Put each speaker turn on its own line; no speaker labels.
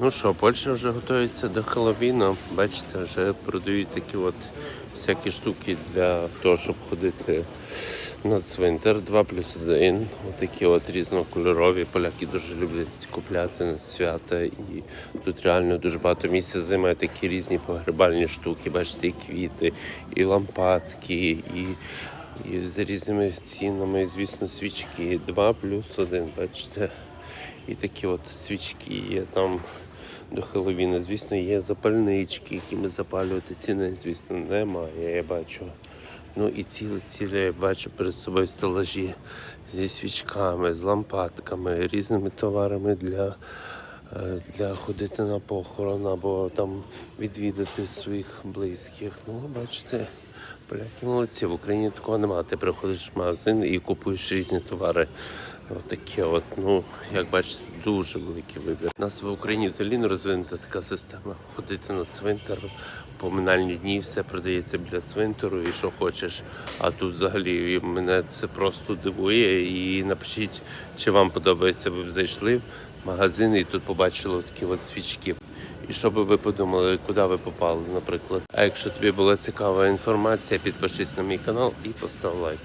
Ну що, Польща вже готується до Хеллоуіну. Бачите, вже продають такі от всякі штуки для того, щоб ходити на цвинтар. 2 плюс 1. Отакі от різнокольорові. Поляки дуже люблять купляти на свята. І тут реально дуже багато місця займає такі різні погребальні штуки. Бачите, і квіти, і лампадки, і, і з різними цінами, звісно, свічки. 2 плюс 1, бачите. І такі от свічки є там до Хеллоуіна. Звісно, є запальнички, які ми запалювати. Ціни, звісно, немає, я бачу. Ну і ціле ціле я бачу перед собою стелажі зі свічками, з лампадками, різними товарами для, е, для ходити на похорон або там відвідати своїх близьких. Ну, бачите. Поляки молодці, в Україні такого немає. Ти приходиш в магазин і купуєш різні товари. Отаке от, ну, як бачите, дуже великий вибір. У нас в Україні взагалі не розвинута така система. Ходити на цвинтар, поминальні дні, все продається біля цвинтару і що хочеш. А тут взагалі мене це просто дивує. І напишіть, чи вам подобається, ви б зайшли в магазин і тут побачили такі от свічки. І що би ви подумали, куди ви попали, наприклад. А якщо тобі була цікава інформація, підпишись на мій канал і постав лайк.